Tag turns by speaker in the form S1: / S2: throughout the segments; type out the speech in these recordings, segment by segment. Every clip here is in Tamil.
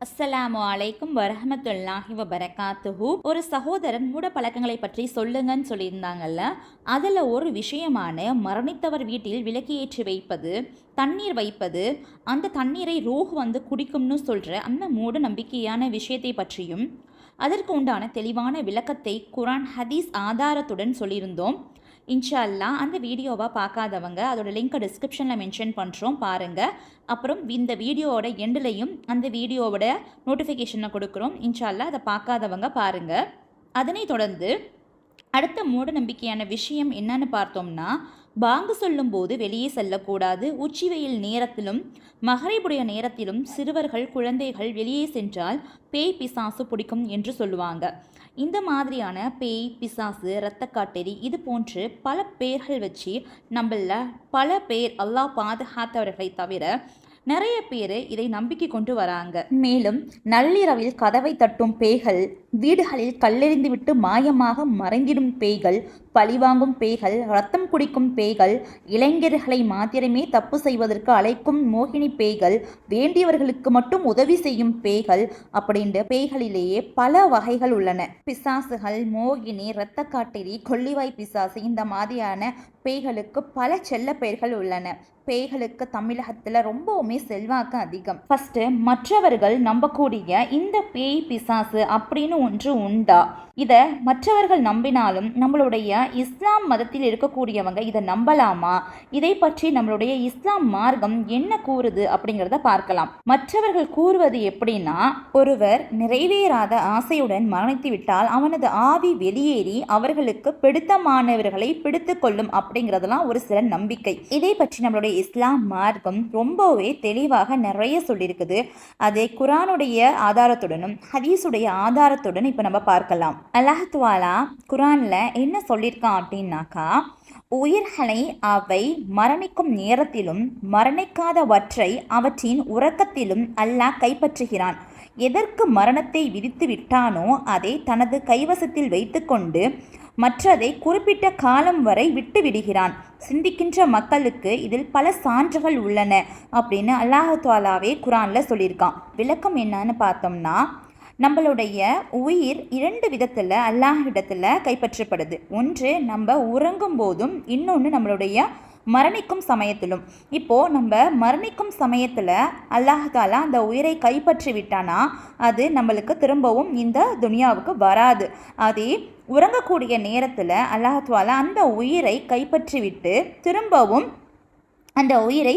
S1: அஸ்ஸலாமு அலைக்கும் வரஹமத்துல்லாஹி வபரகாத்துஹு. ஒரு சகோதரன் மூட பழக்கங்களை பற்றி சொல்லுங்கன்னு சொல்லியிருந்தாங்கல்ல அதில் ஒரு விஷயமான மரணித்தவர் வீட்டில் விளக்கேற்றி வைப்பது தண்ணீர் வைப்பது அந்த தண்ணீரை ரூஹ் வந்து குடிக்கும்னு சொல்கிற அந்த மூட நம்பிக்கையான விஷயத்தை பற்றியும் அதற்கு உண்டான தெளிவான விளக்கத்தை குரான் ஹதீஸ் ஆதாரத்துடன் சொல்லியிருந்தோம். இன்ஷால்லா அந்த வீடியோவை பார்க்காதவங்க அதோட லிங்க்கை டிஸ்கிரிப்ஷனில் மென்ஷன் பண்ணுறோம் பாருங்கள் அப்புறம் இந்த வீடியோவோட எண்டுலையும் அந்த வீடியோவோட நோட்டிஃபிகேஷனை கொடுக்குறோம். இன்ஷால்லா அதை பார்க்காதவங்க பாருங்கள் அதனைத் தொடர்ந்து அடுத்த மூட நம்பிக்கையான விஷயம் என்னன்னு பார்த்தோம்னா பாங்கு சொல்லும்போது வெளியே செல்லக்கூடாது. உச்சி வெயில் நேரத்திலும் மகரைபுடைய நேரத்திலும் சிறுவர்கள் குழந்தைகள் வெளியே சென்றால் பேய் பிசாசு பிடிக்கும் என்று சொல்லுவாங்க. இந்த மாதிரியான பேய் பிசாசு இரத்தக்காட்டெரி இது போன்று பல பேர்கள் வச்சு நம்மள பல பேர் அல்லாஹ் பாதுகாத்தவர்களை தவிர நிறைய பேர் இதை நம்பிக்கை கொண்டு வராங்க. மேலும் நள்ளிரவில் கதவை தட்டும் பேய்கள் வீடுகளில் கல்லெறிந்துவிட்டு மாயமாக மறைந்திடும் பேய்கள் பழிவாங்கும் பேய்கள் ரத்தம் குடிக்கும் பேய்கள் இளைஞர்களை மாத்திரமே தப்பு செய்வதற்கு அழைக்கும் மோகினி பேய்கள் வேண்டியவர்களுக்கு மட்டும் உதவி செய்யும் பேய்கள் அப்படின்ற பேய்களிலேயே பல வகைகள் உள்ளன. பிசாசுகள் மோகினி இரத்த கொல்லிவாய் பிசாசு இந்த மாதிரியான பேய்களுக்கு பல செல்ல பெயர்கள் உள்ளன. பேய்களுக்கு தமிழகத்தில் ரொம்பவுமே செல்வாக்கு அதிகம். ஃபர்ஸ்ட் மற்றவர்கள் நம்பக்கூடிய இந்த பேய் பிசாசு அப்படின்னு ஒன்று உண்டா? இதை மற்றவர்கள் நம்பினாலும் நம்மளுடைய இஸ்லாம் மதத்தில் இருக்கக்கூடியவங்க இதை நம்பலாமா? இதை பற்றி நம்மளுடைய இஸ்லாம் மார்க்கம் என்ன கூறுது அப்படிங்கிறத பார்க்கலாம். மற்றவர்கள் கூறுவது எப்படின்னா ஒருவர் நிறைவேறாத ஆசையுடன் மரணித்து விட்டால் அவனது ஆவி வெளியேறி அவர்களுக்கு பிடித்தமானவர்களை பிடித்து கொள்ளும் அப்படிங்கிறதெல்லாம் ஒரு சில நம்பிக்கை. இதை பற்றி நம்மளுடைய இஸ்லாம் மார்க்கம் ரொம்பவே தெளிவாக நிறைய சொல்லியிருக்குது. அதை குரானுடைய ஆதாரத்துடனும் ஹதீஸுடைய ஆதாரத்துடன் இப்போ நம்ம பார்க்கலாம். அல்லாஹத்வாலா குரானில் என்ன சொல்லியிருக்கான் அப்படின்னாக்கா உயிர்களை அவை மரணிக்கும் நேரத்திலும் மரணிக்காதவற்றை அவற்றின் உறக்கத்திலும் அல்லாஹ் கைப்பற்றுகிறான். எதற்கு மரணத்தை விதித்து விட்டானோ அதை தனது கைவசத்தில் வைத்துக்கொண்டு மற்றதை குறிப்பிட்ட காலம் வரை விட்டு விடுகிறான். சிந்திக்கின்ற மக்களுக்கு இதில் பல சான்றுகள் உள்ளன அப்படின்னு அல்லாஹாலாவே குரானில் சொல்லியிருக்கான். விளக்கம் என்னன்னு பார்த்தோம்னா நம்மளுடைய உயிர் இரண்டு விதத்தில் அல்லாஹிடத்தில் கைப்பற்றப்படுது. ஒன்று நம்ம உறங்கும் போதும் இன்னொன்று நம்மளுடைய மரணிக்கும் சமயத்திலும். இப்போது நம்ம மரணிக்கும் சமயத்தில் அல்லாஹாலா அந்த உயிரை கைப்பற்றி விட்டானா அது நம்மளுக்கு திரும்பவும் இந்த துனியாவுக்கு வராது. அதே உறங்கக்கூடிய நேரத்தில் அல்லாஹாலா அந்த உயிரை கைப்பற்றி விட்டு திரும்பவும் அந்த உயிரை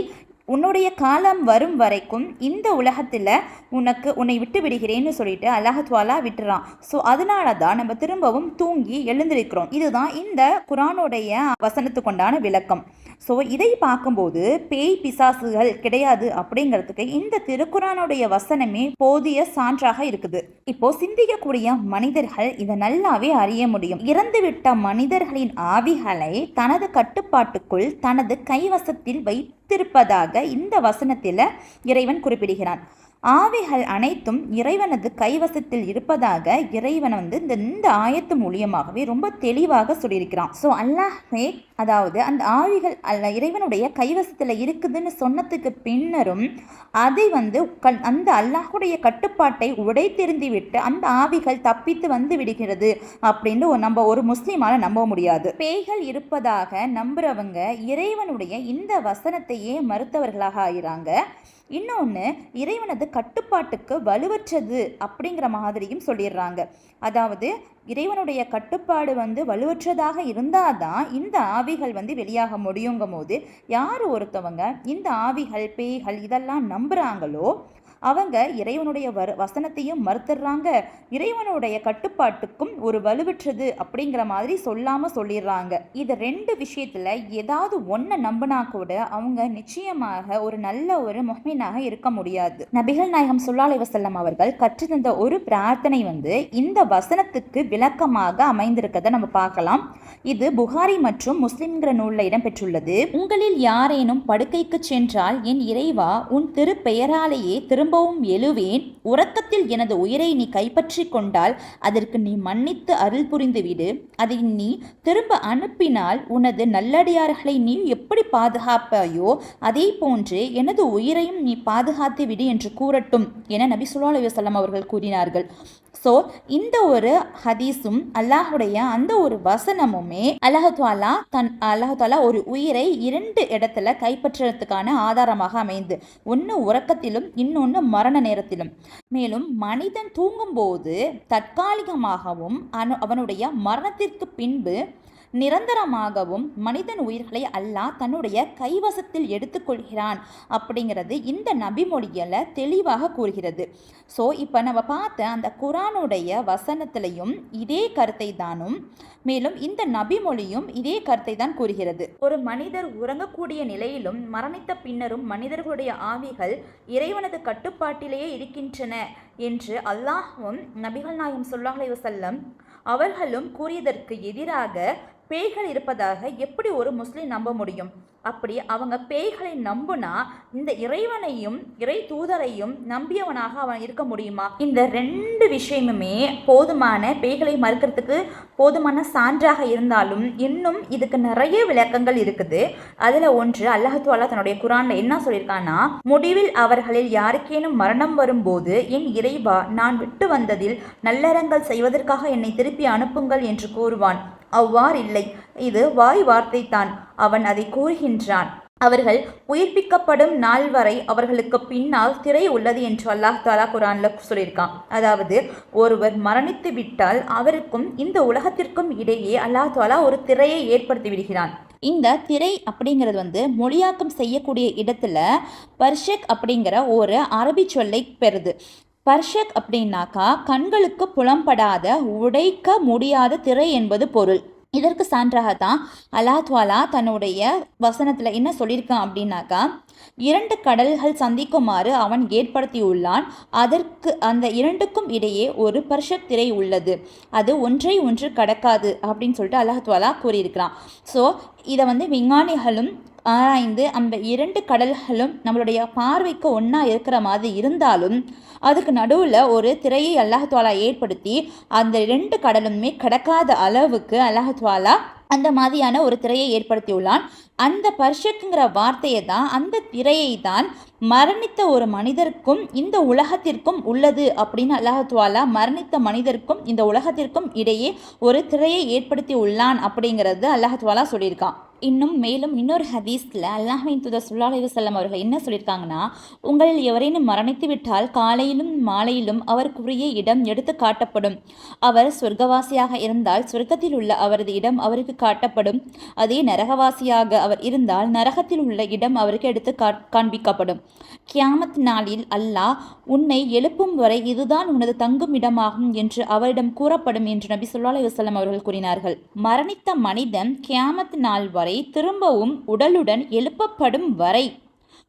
S1: உன்னுடைய காலம் வரும் வரைக்கும் இந்த உலகத்தில் உனக்கு உன்னை விட்டு விடுகிறேன்னு சொல்லிட்டு அல்லாஹத்வாலா விட்டுறான். ஸோ அதனால தான் நம்ம திரும்பவும் தூங்கி எழுந்திருக்கிறோம். இதுதான் இந்த குரானுடைய வசனத்துக்குண்டான விளக்கம். ஸோ இதை பார்க்கும்போது பேய் பிசாசுகள் கிடையாது அப்படிங்கிறதுக்கு இந்த திருக்குறானுடைய வசனமே போதிய சான்றாக இருக்குது. இப்போ சிந்திக்கக்கூடிய மனிதர்கள் இதை நல்லாவே அறிய முடியும். இறந்துவிட்ட மனிதர்களின் ஆவிகளை தனது கட்டுப்பாட்டுக்குள் தனது கைவசத்தில் வைத்திருப்பதாக இந்த வசனத்தில் இறைவன் குறிப்பிடுகிறான். ஆவிகள் அனைத்தும் இறைவனது கைவசத்தில் இருப்பதாக இறைவன் வந்து இந்த இந்த ஆயத்து மூலியமாகவே ரொம்ப தெளிவாக சொல்லியிருக்கிறான். ஸோ அல்லாஹ்வே அதாவது அந்த ஆவிகள் அல்ல இறைவனுடைய கைவசத்தில் இருக்குதுன்னு சொன்னதுக்கு பின்னரும் அதை வந்து கண் அந்த அல்லாஹுடைய கட்டுப்பாட்டை உடைத்தெறிந்து விட்டு அந்த ஆவிகள் தப்பித்து வந்து விடுகிறது அப்படின்னு நம்ம ஒரு முஸ்லீமால நம்ப முடியாது. பேய்கள் இருப்பதாக நம்புறவங்க இறைவனுடைய இந்த வசனத்தையே மறுத்தவர்களாக ஆகிறாங்க இன்னொன்று இறைவனது கட்டுப்பாட்டுக்கு வலுவற்றது அப்படிங்கிற மாதிரியும் சொல்லிடுறாங்க. அதாவது இறைவனுடைய கட்டுப்பாடு வந்து வலுவற்றதாக இருந்தால் தான் இந்த ஆவிகள் வந்து வெளியாக முடியுங்கும் போது யார் ஒருத்தவங்க இந்த ஆவிகள் பேய்கள் இதெல்லாம் நம்புகிறாங்களோ அவங்க இறைவனுடைய வர வசனத்தையும் மறுத்துடுறாங்க. இறைவனுடைய கட்டுப்பாட்டுக்கும் ஒரு வலுவற்றது அப்படிங்கிற மாதிரி சொல்லாமல் சொல்லிடுறாங்க. இது ரெண்டு விஷயத்தில் ஏதாவது ஒன்றை நம்பினா கூட அவங்க நிச்சயமாக ஒரு நல்ல ஒரு முஹ்மீனாக இருக்க முடியாது. நபிகள் நாயகம் சுல்லாலை வசல்லம் அவர்கள் கற்றுத்தந்த ஒரு பிரார்த்தனை வந்து இந்த வசனத்துக்கு விளக்கமாக அமைந்திருக்கதை நம்ம பார்க்கலாம். இது புகாரி மற்றும் முஸ்லிம்கிற நூலில் இடம்பெற்றுள்ளது. உங்களில் யாரேனும் படுக்கைக்கு சென்றால் என் இறைவா உன் திருப்பெயராலேயே திரும்ப திரும்பவும் எழுவேன். உறக்கத்தில் எனது உயிரை நீ கைப்பற்றி கொண்டால் அதற்கு நீ மன்னித்து அருள் புரிந்துவிடு அதை நீ திரும்ப அனுப்பினால் உனது நல்லடியார்களை நீ எப்படி பாதுகாப்பாயோ அதே போன்று எனது உயிரையும் நீ பாதுகாத்து விடு என்று கூறட்டும் என நபி சுல்லா அலுவலம் அவர்கள் கூறினார்கள். ஸோ இந்த ஒரு ஹதீஸும் அல்லாஹுடைய அந்த ஒரு வசனமுமே அல்லாஹாலா தன் அல்லாஹாலா ஒரு உயிரை இரண்டு இடத்துல கைப்பற்றுறதுக்கான ஆதாரமாக அமைந்து ஒன்று உறக்கத்திலும் இன்னொன்று மரண நேரத்திலும். மேலும் மனிதன் தூங்கும்போது தற்காலிகமாகவும் அவனுடைய மரணத்திற்கு பின்பு நிரந்தரமாகவும் மனிதன் உயிர்களை அல்லாஹ் தன்னுடைய கைவசத்தில் எடுத்துக்கொள்கிறான் அப்படிங்கிறது இந்த நபிமொழியில் தெளிவாக கூறுகிறது. ஸோ இப்போ நம்ம பார்த்த அந்த குரானுடைய வசனத்திலையும் இதே கருத்தை தானும் மேலும் இந்த நபிமொழியும் இதே கருத்தை தான் கூறுகிறது. ஒரு மனிதர் உறங்கக்கூடிய நிலையிலும் மரணித்த பின்னரும் மனிதர்களுடைய ஆவிகள் இறைவனது கட்டுப்பாட்டிலேயே இருக்கின்றன என்று அல்லாஹும் நபிகள் நாயும் சொல்லாஹ் வசல்லம் அவர்களும் கூறியதற்கு எதிராக பேய்கள் இருப்பதாக எப்படி ஒரு முஸ்லீம் நம்ப முடியும்? அப்படி அவங்க பேய்களை நம்புனா இந்த இறைவனையும் இறை தூதரையும் நம்பியவனாக அவன் இருக்க முடியுமா? இந்த ரெண்டு விஷயமுமே போதுமான பேய்களை மறுக்கிறதுக்கு போதுமான சான்றாக இருந்தாலும் இன்னும் இதுக்கு நிறைய விளக்கங்கள் இருக்குது. அதில் ஒன்று அல்லாஹாலா தன்னுடைய குரானில் என்ன சொல்லியிருக்கான்னா முடிவில் அவர்களில் யாருக்கேனும் மரணம் வரும்போது என் இறைவா நான் விட்டு வந்ததில் நல்லறங்கள் செய்வதற்காக என்னை திருப்பி அனுப்புங்கள் என்று கூறுவான். அவ்வாறில்லை. இது வாய் வார்த்தை தான் அவன் அதை கூறுகின்றான். அவர்கள் உயிர்ப்பிக்கப்படும் நாள் வரை அவர்களுக்கு பின்னால் திரை உள்ளது என்று அல்லாஹ் தாலா குரான்ல சொல்லியிருக்கான். அதாவது ஒருவர் மரணித்து விட்டால் அவருக்கும் இந்த உலகத்திற்கும் இடையே அல்லாஹ் தாலா ஒரு திரையை ஏற்படுத்தி விடுகிறான். இந்த திரை அப்படிங்கிறது வந்து மொழியாக்கம் செய்யக்கூடிய இடத்துல பர்ஷக் அப்படிங்கிற ஒரு அரபி சொல்லை பெறுது. பர்ஷக் அப்படின்னாக்கா கண்களுக்கு புலம்படாத உடைக்க முடியாத திரை என்பது பொருள். இதற்கு சான்றாக தான் அல்லாஹ்வாலா தன்னுடைய வசனத்தில் என்ன சொல்லியிருக்கான் அப்படின்னாக்கா இரண்டு கடல்கள் சந்திக்குமாறு அவன் ஏற்படுத்தியுள்ளான். அதற்கு அந்த இரண்டுக்கும் இடையே ஒரு பர்ஷக் திரை உள்ளது. அது ஒன்றை ஒன்று கடக்காது அப்படின்னு சொல்லிட்டு அல்லாஹ்வாலா கூறியிருக்கிறான். ஸோ இதை வந்து விஞ்ஞானிகளும் ஆராய்ந்து அந்த இரண்டு கடல்களும் நம்மளுடைய பார்வைக்கு ஒன்றா இருக்கிற மாதிரி இருந்தாலும் அதுக்கு நடுவில் ஒரு திரையை அல்லாஹத்வாலா ஏற்படுத்தி அந்த ரெண்டு கடலுமே கடக்காத அளவுக்கு அல்லாஹ்வாலா அந்த மாதிரியான ஒரு திரையை ஏற்படுத்தியுள்ளான். அந்த பர்ஷக்குங்கிற வார்த்தையை தான் அந்த திரையை தான் மரணித்த ஒரு மனிதருக்கும் இந்த உலகத்திற்கும் உள்ளது அப்படின்னு அல்லாஹத்வாலா மரணித்த மனிதருக்கும் இந்த உலகத்திற்கும் இடையே ஒரு திரையை ஏற்படுத்தி உள்ளான் அப்படிங்கிறது அல்லாஹத்வாலா சொல்லியிருக்கான். இன்னும் மேலும் இன்னொரு ஹதீஸில் அல்லாஹின் துதர் சுல்லா அலைவசல்லம் அவர்கள் என்ன சொல்லியிருக்காங்கன்னா உங்களில் எவரேனும் மரணித்து விட்டால் காலையிலும் மாலையிலும் அவருக்குரிய இடம் எடுத்து காட்டப்படும். அவர் சொர்க்கவாசியாக இருந்தால் சொர்க்கத்தில் உள்ள அவரது இடம் அவருக்கு காட்டப்படும். அதே நரகவாசியாக அவர் இருந்தால் நரகத்தில் உள்ள இடம் அவருக்கு எடுத்து கா காண்பிக்கப்படும். கியாமத் நாளில் அல்லாஹ் உன்னை எழுப்பும் வரை இதுதான் உனது தங்கும் இடமாகும் என்று அவரிடம் கூறப்படும் என்று நபி சொல்லா அலைவசல்லம் அவர்கள் கூறினார்கள். மரணித்த மனிதன் கியாமத் நாள் வரை திரும்பவும் உடலுடன் எழுப்பப்படும் வரை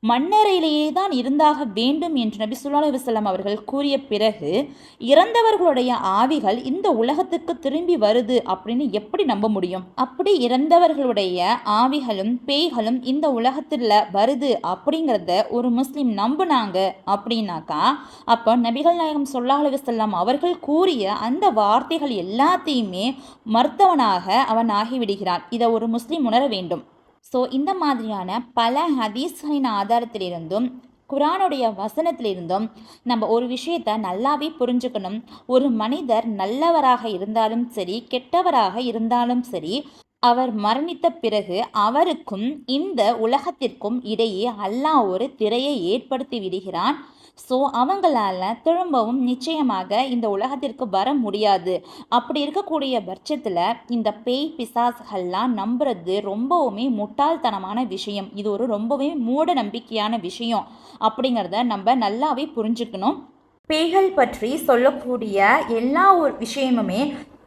S1: மண்ணறையிலேயே தான் இருந்தாக வேண்டும் என்று நபி சொல்லா அலுவலம் அவர்கள் கூறிய பிறகு இறந்தவர்களுடைய ஆவிகள் இந்த உலகத்துக்கு திரும்பி வருது அப்படின்னு எப்படி நம்ப முடியும்? அப்படி இறந்தவர்களுடைய ஆவிகளும் பேய்களும் இந்த உலகத்தில் வருது அப்படிங்கிறத ஒரு முஸ்லீம் நம்புனாங்க அப்படின்னாக்கா அப்போ நபிகள் நாயகம் சொல்லா அலுவலம் அவர்கள் கூறிய அந்த வார்த்தைகள் எல்லாத்தையுமே மருத்துவனாக அவன் ஆகிவிடுகிறான். இதை ஒரு முஸ்லீம் உணர வேண்டும். ஸோ இந்த மாதிரியான பல ஹதீஸ்களின் ஆதாரத்திலிருந்தும் குரானுடைய வசனத்திலிருந்தும் நம்ம ஒரு விஷயத்தை நல்லாவே புரிஞ்சுக்கணும். ஒரு மனிதர் நல்லவராக இருந்தாலும் சரி கெட்டவராக இருந்தாலும் சரி அவர் மரணித்த பிறகு அவருக்கும் இந்த உலகத்திற்கும் இடையே அல்லாஹ் ஒரு திரையை ஏற்படுத்தி விடுகிறான். ஸோ அவங்களால திரும்பவும் நிச்சயமாக இந்த உலகத்திற்கு வர முடியாது. அப்படி இருக்கக்கூடிய பட்சத்தில் இந்த பேய் பிசாஸ்கள்லாம் நம்புறது ரொம்பவுமே முட்டாள்தனமான விஷயம். இது ஒரு ரொம்பவே மூட நம்பிக்கையான விஷயம். அப்படிங்கிறத நம்ம நல்லாவே புரிஞ்சுக்கணும். பேய்கள் பற்றி சொல்லக்கூடிய எல்லா ஒரு விஷயமுமே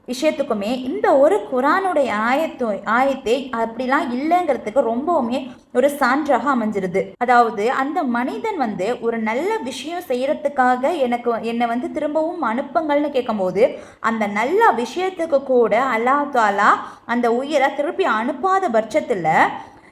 S1: விஷயத்துக்குமே இந்த ஒரு குரானுடைய ஆயத்து ஆயத்தை அப்படிலாம் இல்லைங்கிறதுக்கு ரொம்பவுமே ஒரு சான்றாக அமைஞ்சிருது. அதாவது அந்த மனிதன் வந்து ஒரு நல்ல விஷயம் செய்யறதுக்காக எனக்கு என்னை வந்து திரும்பவும் அனுப்புங்கள்னு கேட்கும்போது அந்த நல்ல விஷயத்துக்கு கூட அல்லா தாலா அந்த உயிரை திருப்பி அனுப்பாத பட்சத்தில்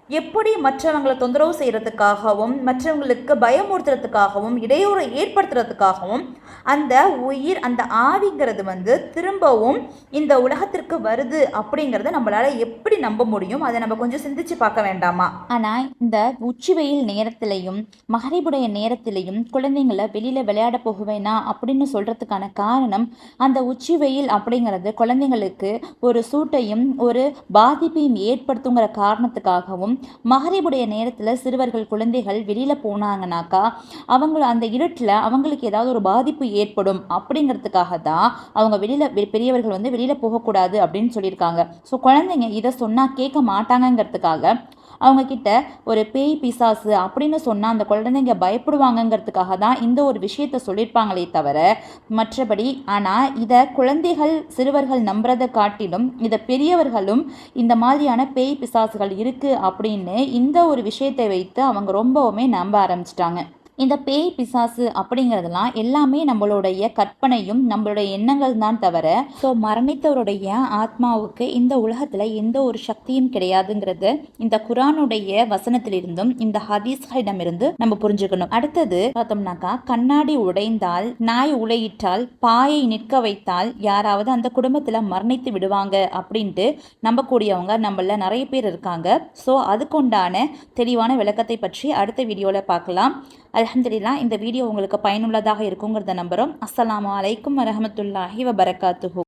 S1: எப்படி மற்றவங்களை தொந்தரவு செய்கிறதுக்காகவும் மற்றவங்களுக்கு பயமுறுத்துறதுக்காகவும் இடையூறை ஏற்படுத்துறதுக்காகவும் அந்த உயிர் அந்த ஆவிங்கிறது வந்து திரும்பவும் இந்த உலகத்திற்கு வருது அப்படிங்கிறத நம்மளால் எப்படி நம்ப முடியும்? அதை நம்ம கொஞ்சம் சிந்திச்சு பார்க்க வேண்டாமா? ஆனால் இந்த உச்சி வெயில் நேரத்திலையும் மகரிபுடைய நேரத்திலையும் குழந்தைங்கள வெளியில் விளையாட போகுவேனா அப்படின்னு சொல்கிறதுக்கான காரணம் அந்த உச்சி வெயில் அப்படிங்கிறது குழந்தைங்களுக்கு ஒரு சூட்டையும் ஒரு பாதிப்பையும் ஏற்படுத்துங்கிற காரணத்துக்காகவும் மகரிபுடைய நேரத்தில் சிறுவர்கள் குழந்தைகள் வெளியில் போனாங்கனாக்கா அவங்க அந்த இருட்டில் அவங்களுக்கு ஏதாவது ஒரு பாதிப்பு ஏற்படும் அப்படிங்கிறதுக்காக தான் அவங்க வெளியில் பெரியவர்கள் வந்து வெளியில் போகக்கூடாது அப்படின்னு சொல்லியிருக்காங்க. ஸோ குழந்தைங்க இதை சொன்னால் கேட்க மாட்டாங்கங்கிறதுக்காக அவங்க கிட்ட ஒரு பேய் பிசாசு அப்படின்னு சொன்னால் அந்த குழந்தைங்க பயப்படுவாங்கங்கிறதுக்காக தான் இந்த ஒரு விஷயத்த சொல்லியிருப்பாங்களே தவிர மற்றபடி ஆனால் இதை குழந்தைகள் சிறுவர்கள் நம்புறதை காட்டிலும் இதை பெரியவர்களும் இந்த மாதிரியான பேய் பிசாசுகள் இருக்குது அப்படின்னு இந்த ஒரு விஷயத்தை வைத்து அவங்க ரொம்பவுமே நம்ப ஆரம்பிச்சிட்டாங்க. இந்த பேய் பிசாசு அப்படிங்கிறதெல்லாம் எல்லாமே நம்மளுடைய கற்பனையும் நம்மளுடைய எண்ணங்கள் தான் தவிர ஸோ மரணித்தவருடைய ஆத்மாவுக்கு இந்த உலகத்தில் எந்த ஒரு சக்தியும் கிடையாதுங்கிறது இந்த குரானுடைய வசனத்திலிருந்தும் இந்த ஹதீஸ்களிடமிருந்து நம்ம புரிஞ்சுக்கணும். அடுத்தது பார்த்தோம்னாக்கா கண்ணாடி உடைந்தால் நாய் உலையிட்டால் பாயை நிற்க வைத்தால் யாராவது அந்த குடும்பத்தில் மரணித்து விடுவாங்க அப்படின்ட்டு நம்பக்கூடியவங்க நம்மள நிறைய பேர் இருக்காங்க. ஸோ அதுக்குண்டான தெளிவான விளக்கத்தை பற்றி அடுத்த வீடியோவில் பார்க்கலாம். அலமதுல்லா இந்த வீடியோ உங்களுக்கு பயனுள்ளதாக இருக்குங்கிறத நம்புகிறோம் அஸ்லாம் அலைக்கும் வரமத்துல்லாஹி வபரகாத்துஹு.